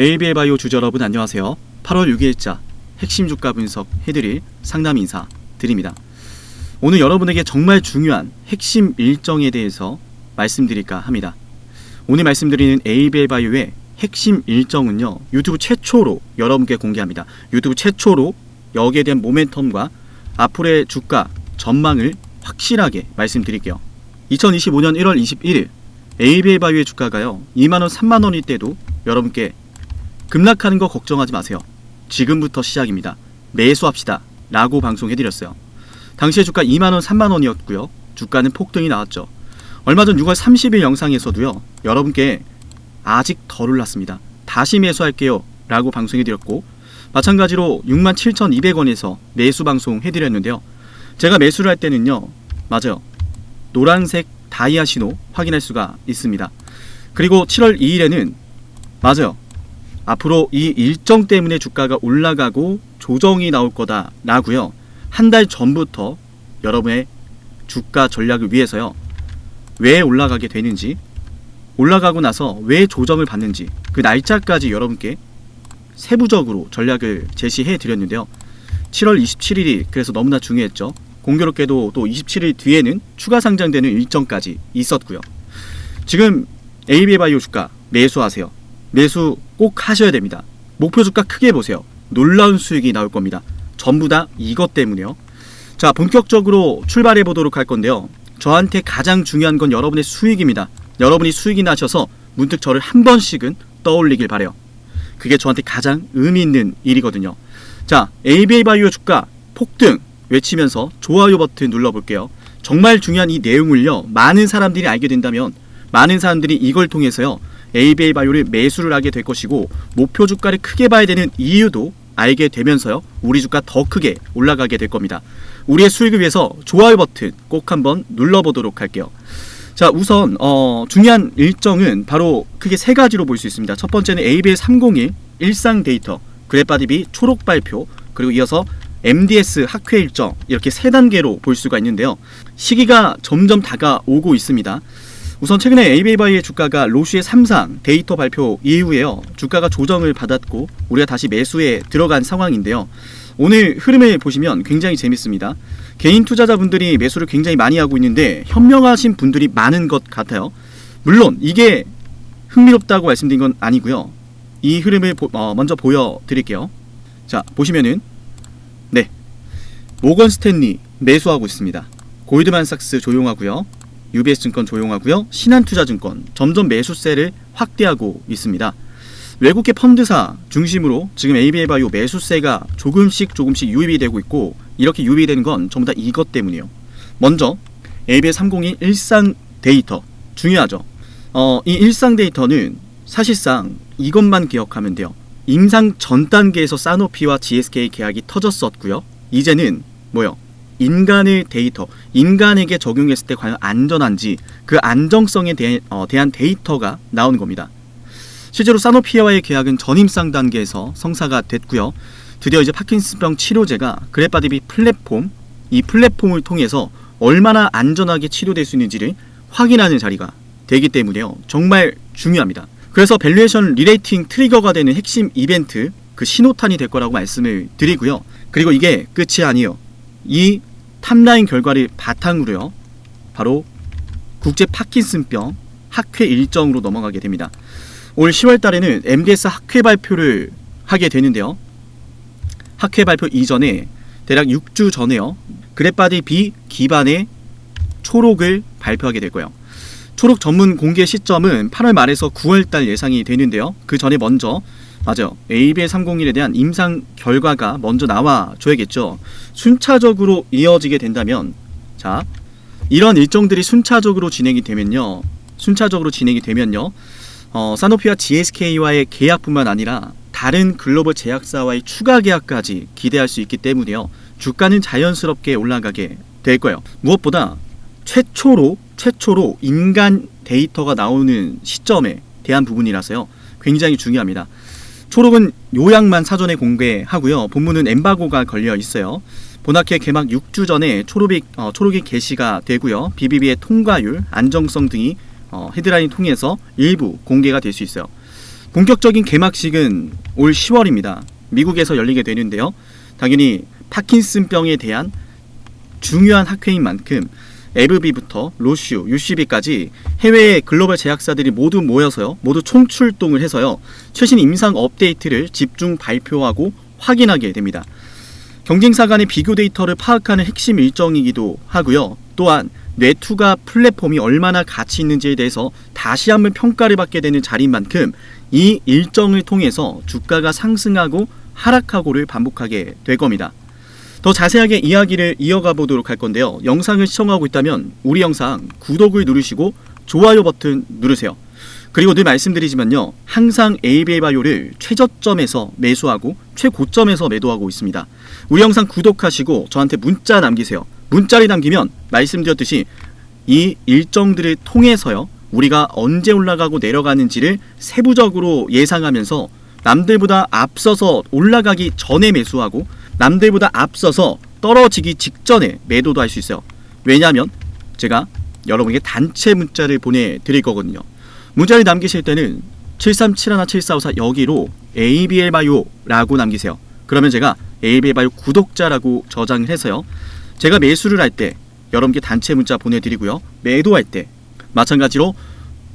ABL 바이오 주주 여러분 안녕하세요. 8월 6일자 핵심 주가 분석 해드릴 상담 인사 드립니다. 오늘 여러분에게 정말 중요한 핵심 일정에 대해서 말씀드릴까 합니다. 오늘 말씀드리는 ABL 바이오의 핵심 일정은요 유튜브 최초로 여러분께 공개합니다. 유튜브 최초로 여기에 대한 모멘텀과 앞으로의 주가 전망을 확실하게 말씀드릴게요. 2025년 1월 21일 ABL 바이오의 주가가요 2만 원 3만 원일 때도 여러분께 급락하는 거 걱정하지 마세요. 지금부터 시작입니다. 매수합시다. 라고 방송해드렸어요. 당시에 주가 2만원, 3만원이었고요. 주가는 폭등이 나왔죠. 얼마 전 6월 30일 영상에서도요. 여러분께 아직 덜 올랐습니다. 다시 매수할게요. 라고 방송해드렸고 마찬가지로 67,200원에서 매수 방송 해드렸는데요. 제가 매수를 할 때는요. 맞아요. 노란색 다이아 신호 확인할 수가 있습니다. 그리고 7월 2일에는 맞아요. 앞으로 이 일정 때문에 주가가 올라가고 조정이 나올 거다라고요. 한 달 전부터 여러분의 주가 전략을 위해서요. 왜 올라가게 되는지, 올라가고 나서 왜 조정을 받는지 그 날짜까지 여러분께 세부적으로 전략을 제시해 드렸는데요. 7월 27일이 그래서 너무나 중요했죠. 공교롭게도 또 27일 뒤에는 추가 상장되는 일정까지 있었고요. 지금 AB 바이오 주가 매수하세요. 매수 꼭 하셔야 됩니다. 목표 주가 크게 보세요. 놀라운 수익이 나올 겁니다. 전부 다 이것 때문에요. 자, 본격적으로 출발해 보도록 할 건데요. 저한테 가장 중요한 건 여러분의 수익입니다. 여러분이 수익이 나셔서 문득 저를 한 번씩은 떠올리길 바래요. 그게 저한테 가장 의미 있는 일이거든요. 자, ABA 바이오 주가 폭등 외치면서 좋아요 버튼 눌러볼게요. 정말 중요한 이 내용을요, 많은 사람들이 알게 된다면, 많은 사람들이 이걸 통해서요, ABA 바이오를 매수를 하게 될 것이고, 목표 주가를 크게 봐야 되는 이유도 알게 되면서요, 우리 주가 더 크게 올라가게 될 겁니다. 우리의 수익을 위해서 좋아요 버튼 꼭 한번 눌러보도록 할게요. 자, 우선 어, 중요한 일정은 바로 크게 세 가지로 볼 수 있습니다. 첫 번째는 ABL 301 일상 데이터, 그래파디비 초록 발표, 그리고 이어서 MDS 학회 일정 이렇게 세 단계로 볼 수가 있는데요. 시기가 점점 다가오고 있습니다. 우선 최근에 AB바이의 주가가 로슈의 3상 데이터 발표 이후에요. 주가가 조정을 받았고 우리가 다시 매수에 들어간 상황인데요. 오늘 흐름을 보시면 굉장히 재밌습니다. 개인 투자자분들이 매수를 굉장히 많이 하고 있는데 현명하신 분들이 많은 것 같아요. 물론 이게 흥미롭다고 말씀드린 건 아니고요. 이 흐름을 보, 어, 먼저 보여드릴게요. 자 보시면은 네 모건 스탠리 매수하고 있습니다. 골드만삭스 조용하고요. UBS 증권 조용하고요. 신한투자증권 점점 매수세를 확대하고 있습니다. 외국계 펀드사 중심으로 지금 ABA 바이오 매수세가 조금씩 조금씩 유입이 되고 있고 이렇게 유입이 되는 건 전부 다 이것 때문이에요. 먼저 ABA 302 일상 데이터 중요하죠. 어, 이 일상 데이터는 사실상 이것만 기억하면 돼요. 임상 전 단계에서 사노피와 GSK 계약이 터졌었고요. 이제는 뭐요? 인간의 데이터, 인간에게 적용했을 때 과연 안전한지 그 안정성에 대, 어, 대한 데이터가 나오는 겁니다. 실제로 사노피아와의 계약은 전임상 단계에서 성사가 됐고요. 드디어 이제 파킨슨병 치료제가 그래파디비 플랫폼 이 플랫폼을 통해서 얼마나 안전하게 치료될 수 있는지를 확인하는 자리가 되기 때문에요. 정말 중요합니다. 그래서 밸류에이션 리레이팅 트리거가 되는 핵심 이벤트 그 신호탄이 될 거라고 말씀을 드리고요. 그리고 이게 끝이 아니에요. 이 탑라인 결과를 바탕으로요. 바로 국제 파킨슨병 학회 일정으로 넘어가게 됩니다. 올 10월 달에는 MDS 학회 발표를 하게 되는데요. 학회 발표 이전에 대략 6주 전에요. 그래파디 B 기반의 초록을 발표하게 될 거예요. 초록 전문 공개 시점은 8월 말에서 9월 달 예상이 되는데요. 그 전에 먼저 맞아요. ABL 301에 대한 임상 결과가 먼저 나와 줘야겠죠. 순차적으로 이어지게 된다면 자, 이런 일정들이 순차적으로 진행이 되면요. 순차적으로 진행이 되면요. 어, 사노피와 GSK와의 계약뿐만 아니라 다른 글로벌 제약사와의 추가 계약까지 기대할 수 있기 때문에요. 주가는 자연스럽게 올라가게 될 거예요. 무엇보다 최초로 최초로 인간 데이터가 나오는 시점에 대한 부분이라서요. 굉장히 중요합니다. 초록은 요약만 사전에 공개하고요. 본문은 엠바고가 걸려 있어요. 본학회 개막 6주 전에 초록이, 어, 초록이 게시가 되고요. BBB의 통과율, 안정성 등이 어, 헤드라인 통해서 일부 공개가 될 수 있어요. 본격적인 개막식은 올 10월입니다. 미국에서 열리게 되는데요. 당연히 파킨슨병에 대한 중요한 학회인 만큼 에브비부터 로슈, UCB까지 해외의 글로벌 제약사들이 모두 모여서요. 모두 총출동을 해서요. 최신 임상 업데이트를 집중 발표하고 확인하게 됩니다. 경쟁사 간의 비교 데이터를 파악하는 핵심 일정이기도 하고요. 또한 뇌투가 플랫폼이 얼마나 가치 있는지에 대해서 다시 한번 평가를 받게 되는 자리인 만큼 이 일정을 통해서 주가가 상승하고 하락하고를 반복하게 될 겁니다. 더 자세하게 이야기를 이어가 보도록 할 건데요. 영상을 시청하고 있다면 우리 영상 구독을 누르시고 좋아요 버튼 누르세요. 그리고 늘 말씀드리지만요. 항상 ABA 바이오를 최저점에서 매수하고 최고점에서 매도하고 있습니다. 우리 영상 구독하시고 저한테 문자 남기세요. 문자를 남기면 말씀드렸듯이 이 일정들을 통해서요. 우리가 언제 올라가고 내려가는지를 세부적으로 예상하면서 남들보다 앞서서 올라가기 전에 매수하고 남들보다 앞서서 떨어지기 직전에 매도도 할 수 있어요. 왜냐하면 제가 여러분에게 단체 문자를 보내드릴 거거든요. 문자를 남기실 때는 7371474 여기로 ABL 바이오라고 남기세요. 그러면 제가 ABL 바이오 구독자라고 저장을 해서요. 제가 매수를 할 때 여러분께 단체 문자 보내드리고요. 매도할 때 마찬가지로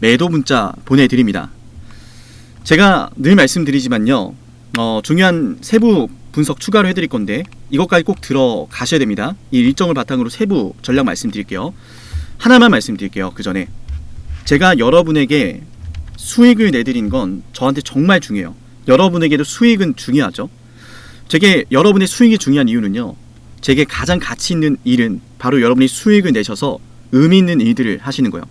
매도 문자 보내드립니다. 제가 늘 말씀드리지만요. 어, 중요한 세부 분석 추가로 해드릴 건데 이것까지 꼭 들어가셔야 됩니다. 이 일정을 바탕으로 세부 전략 말씀드릴게요. 하나만 말씀드릴게요. 그 전에 제가 여러분에게 수익을 내드린 건 저한테 정말 중요해요. 여러분에게도 수익은 중요하죠. 제게 여러분의 수익이 중요한 이유는요. 제게 가장 가치 있는 일은 바로 여러분이 수익을 내셔서 의미 있는 일들을 하시는 거예요.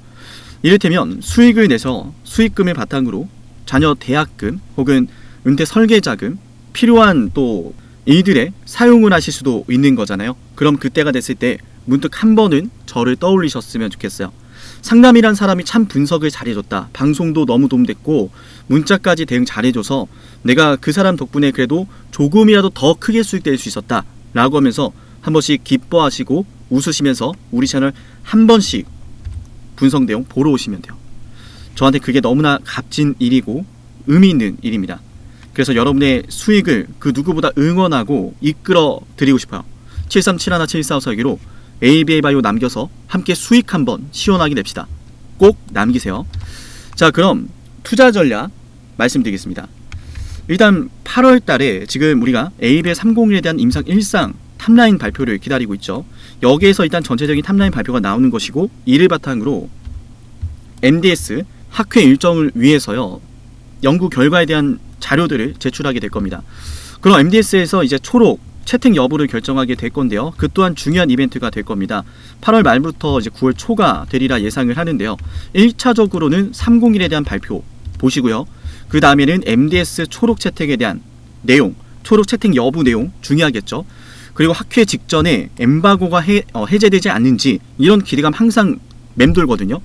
이를테면 수익을 내서 수익금을 바탕으로 자녀 대학금 혹은 은퇴 설계자금 필요한 또 일들에 사용을 하실 수도 있는 거잖아요. 그럼 그때가 됐을 때 문득 한 번은 저를 떠올리셨으면 좋겠어요. 상담이란 사람이 참 분석을 잘해줬다. 방송도 너무 도움됐고 문자까지 대응 잘해줘서 내가 그 사람 덕분에 그래도 조금이라도 더 크게 수익될 수 있었다. 라고 하면서 한 번씩 기뻐하시고 웃으시면서 우리 채널 한 번씩 분석 내용 보러 오시면 돼요. 저한테 그게 너무나 값진 일이고 의미 있는 일입니다. 그래서 여러분의 수익을 그 누구보다 응원하고 이끌어 드리고 싶어요. 73717454기로 ABA 바이오 남겨서 함께 수익 한번 시원하게 냅시다. 꼭 남기세요. 자, 그럼 투자 전략 말씀드리겠습니다. 일단 8월 달에 지금 우리가 ABA 301에 대한 임상 1상 탑라인 발표를 기다리고 있죠. 여기에서 일단 전체적인 탑라인 발표가 나오는 것이고 이를 바탕으로 MDS 학회 일정을 위해서요. 연구 결과에 대한 자료들을 제출하게 될 겁니다. 그럼 MDS에서 이제 초록 채택 여부를 결정하게 될 건데요. 그 또한 중요한 이벤트가 될 겁니다. 8월 말부터 이제 9월 초가 되리라 예상을 하는데요. 1차적으로는 301에 대한 발표 보시고요. 그 다음에는 MDS 초록 채택에 대한 내용, 초록 채택 여부 내용 중요하겠죠. 그리고 학회 직전에 엠바고가 해, 어, 해제되지 않는지 이런 기대감 항상 맴돌거든요.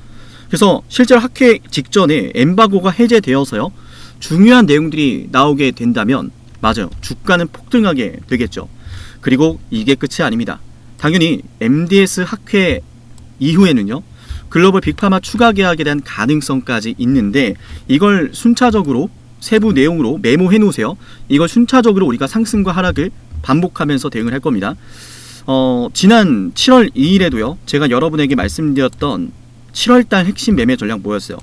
그래서 실제로 학회 직전에 엠바고가 해제되어서요. 중요한 내용들이 나오게 된다면 맞아요. 주가는 폭등하게 되겠죠. 그리고 이게 끝이 아닙니다. 당연히 MDS 학회 이후에는요. 글로벌 빅파마 추가 계약에 대한 가능성까지 있는데 이걸 순차적으로 세부 내용으로 메모해 놓으세요. 이걸 순차적으로 우리가 상승과 하락을 반복하면서 대응을 할 겁니다. 어, 지난 7월 2일에도요. 제가 여러분에게 말씀드렸던 7월달 핵심 매매 전략 뭐였어요?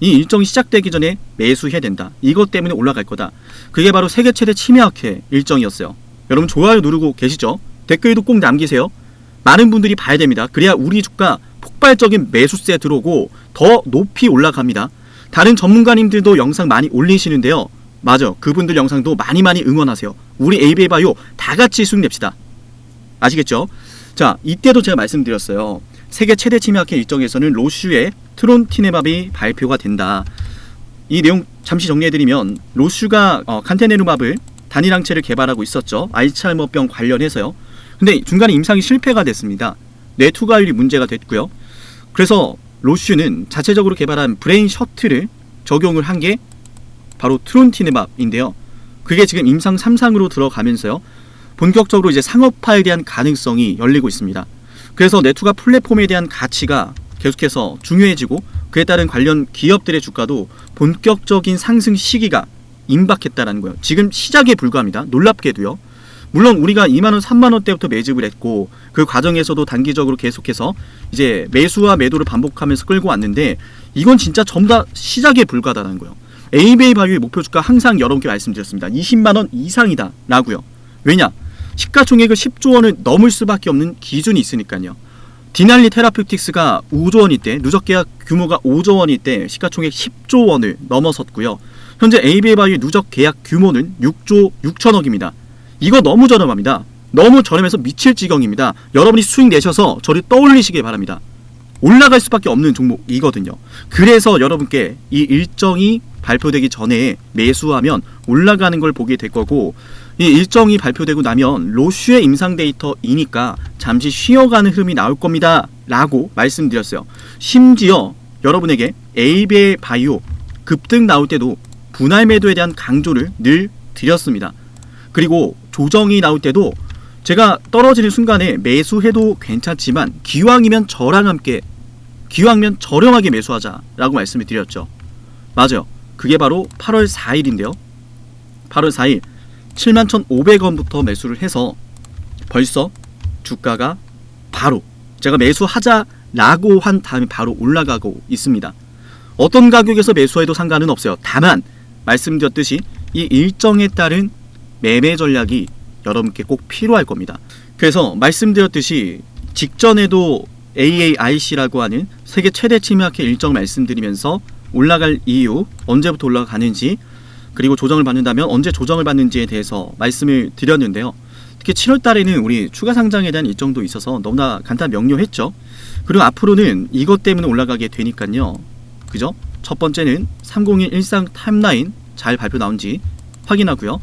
이 일정이 시작되기 전에 매수해야 된다. 이것 때문에 올라갈 거다. 그게 바로 세계 최대 치매학회 일정이었어요. 여러분 좋아요 누르고 계시죠? 댓글도 꼭 남기세요. 많은 분들이 봐야 됩니다. 그래야 우리 주가 폭발적인 매수세 들어오고 더 높이 올라갑니다. 다른 전문가님들도 영상 많이 올리시는데요. 맞아. 그분들 영상도 많이 많이 응원하세요. 우리 ABA 바이오 다 같이 수익 냅시다. 아시겠죠? 자, 이때도 제가 말씀드렸어요. 세계 최대 치매학회 일정에서는 로슈의 트론티네밥이 발표가 된다. 이 내용 잠시 정리해드리면 로슈가 어, 칸테네루밥을 단일항체를 개발하고 있었죠. 알츠하이머병 관련해서요. 근데 중간에 임상이 실패가 됐습니다. 뇌투과율이 문제가 됐고요. 그래서 로슈는 자체적으로 개발한 브레인 셔틀을 적용을 한 게 바로 트론티네밥인데요. 그게 지금 임상 3상으로 들어가면서요. 본격적으로 이제 상업화에 대한 가능성이 열리고 있습니다. 그래서 네트가 플랫폼에 대한 가치가 계속해서 중요해지고 그에 따른 관련 기업들의 주가도 본격적인 상승 시기가 임박했다라는 거예요. 지금 시작에 불과합니다. 놀랍게도요. 물론 우리가 2만 원, 3만 원 때부터 매집을 했고 그 과정에서도 단기적으로 계속해서 이제 매수와 매도를 반복하면서 끌고 왔는데 이건 진짜 전부 다 시작에 불과하다는 거예요. ABA 바이오의 목표 주가 항상 여러분께 말씀드렸습니다. 20만 원 이상이다라고요. 왜냐? 시가총액을 10조 원을 넘을 수밖에 없는 기준이 있으니까요. 디날리 테라피틱스가 5조 원일 때 누적 계약 규모가 5조 원일 때 시가총액 10조 원을 넘어섰고요. 현재 ABA 바이오의 누적 계약 규모는 6조 6천억입니다. 이거 너무 저렴합니다. 너무 저렴해서 미칠 지경입니다. 여러분이 수익 내셔서 저를 떠올리시길 바랍니다. 올라갈 수밖에 없는 종목이거든요. 그래서 여러분께 이 일정이 발표되기 전에 매수하면 올라가는 걸 보게 될 거고 이 일정이 발표되고 나면 로슈의 임상 데이터이니까 잠시 쉬어가는 흐름이 나올 겁니다. 라고 말씀드렸어요. 심지어 여러분에게 에이베 바이오 급등 나올 때도 분할 매도에 대한 강조를 늘 드렸습니다. 그리고 조정이 나올 때도 제가 떨어지는 순간에 매수해도 괜찮지만 기왕이면 저랑 함께 기왕이면 저렴하게 매수하자라고 말씀을 드렸죠. 맞아요. 그게 바로 8월 4일인데요. 8월 4일 71,500원부터 매수를 해서 벌써 주가가 바로 제가 매수하자라고 한 다음에 바로 올라가고 있습니다. 어떤 가격에서 매수해도 상관은 없어요. 다만 말씀드렸듯이 이 일정에 따른 매매 전략이 여러분께 꼭 필요할 겁니다. 그래서 말씀드렸듯이 직전에도 AAIC라고 하는 세계 최대 침략회 일정 말씀드리면서 올라갈 이유, 언제부터 올라가는지, 그리고 조정을 받는다면 언제 조정을 받는지에 대해서 말씀을 드렸는데요. 특히 7월 달에는 우리 추가 상장에 대한 일정도 있어서 너무나 간단 명료했죠. 그리고 앞으로는 이것 때문에 올라가게 되니까요. 그죠? 첫 번째는 301 일상 타임라인 잘 발표 나온지 확인하고요.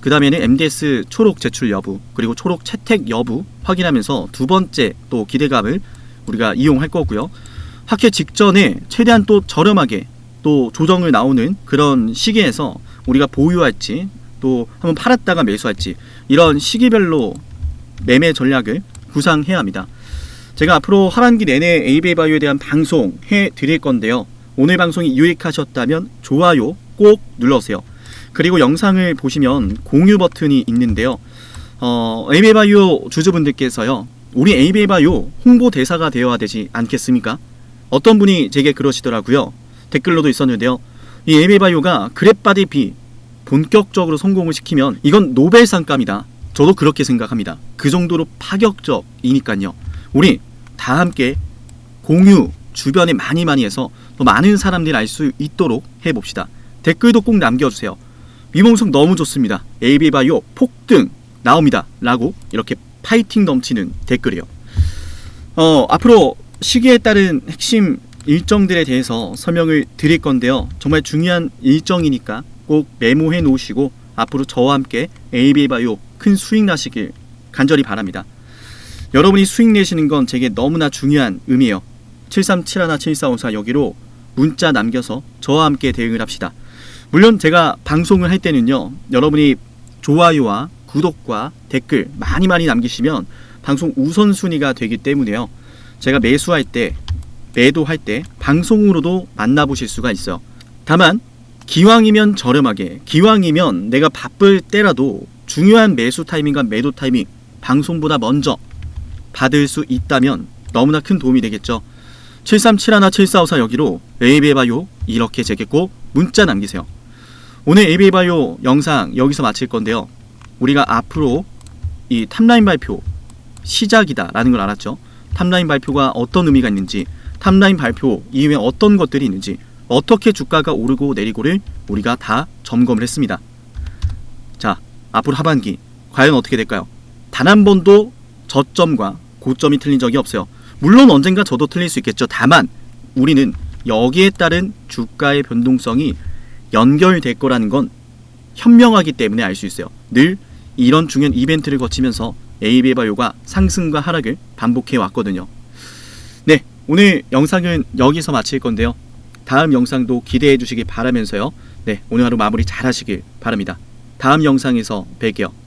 그 다음에는 MDS 초록 제출 여부 그리고 초록 채택 여부 확인하면서 두 번째 또 기대감을 우리가 이용할 거고요. 학회 직전에 최대한 또 저렴하게 또 조정을 나오는 그런 시기에서 우리가 보유할지 또 한번 팔았다가 매수할지 이런 시기별로 매매 전략을 구상해야 합니다. 제가 앞으로 하반기 내내 ABA 바이오에 대한 방송 해 드릴 건데요. 오늘 방송이 유익하셨다면 좋아요 꼭 눌러주세요. 그리고 영상을 보시면 공유 버튼이 있는데요. 어, ABA 바이오 주주분들께서요. 우리 ABA 바이오 홍보 대사가 되어야 되지 않겠습니까? 어떤 분이 제게 그러시더라고요. 댓글로도 있었는데요. 이 ABA 바이오가 그랩바디 비 본격적으로 성공을 시키면 이건 노벨상감이다. 저도 그렇게 생각합니다. 그 정도로 파격적이니까요. 우리 다 함께 공유 주변에 많이 많이 해서 더 많은 사람들이 알 수 있도록 해봅시다. 댓글도 꼭 남겨주세요. 미봉석 너무 좋습니다. AB 바이오 폭등 나옵니다. 라고 이렇게 파이팅 넘치는 댓글이요. 어, 앞으로 시기에 따른 핵심 일정들에 대해서 설명을 드릴 건데요. 정말 중요한 일정이니까 꼭 메모해 놓으시고 앞으로 저와 함께 AB 바이오 큰 수익 나시길 간절히 바랍니다. 여러분이 수익 내시는 건 제게 너무나 중요한 의미예요. 73717454 여기로 문자 남겨서 저와 함께 대응을 합시다. 물론 제가 방송을 할 때는요. 여러분이 좋아요와 구독과 댓글 많이 많이 남기시면 방송 우선순위가 되기 때문에요. 제가 매수할 때, 매도할 때 방송으로도 만나보실 수가 있어요. 다만 기왕이면 저렴하게, 기왕이면 내가 바쁠 때라도 중요한 매수 타이밍과 매도 타이밍 방송보다 먼저 받을 수 있다면 너무나 큰 도움이 되겠죠. 73717454 여기로 에이베바요 이렇게 꼭 문자 남기세요. 오늘 에이베바요 영상 여기서 마칠 건데요. 우리가 앞으로 이 탑라인 발표 시작이다라는 걸 알았죠. 탑라인 발표가 어떤 의미가 있는지, 탑라인 발표 이후에 어떤 것들이 있는지, 어떻게 주가가 오르고 내리고를 우리가 다 점검을 했습니다. 자, 앞으로 하반기 과연 어떻게 될까요? 단 한 번도 저점과 고점이 틀린 적이 없어요. 물론 언젠가 저도 틀릴 수 있겠죠. 다만 우리는 여기에 따른 주가의 변동성이 연결될 거라는 건 현명하기 때문에 알 수 있어요. 늘 이런 중요한 이벤트를 거치면서 AB 바이오가 상승과 하락을 반복해 왔거든요. 네, 오늘 영상은 여기서 마칠 건데요. 다음 영상도 기대해 주시기 바라면서요. 네, 오늘 하루 마무리 잘 하시길 바랍니다. 다음 영상에서 뵐게요.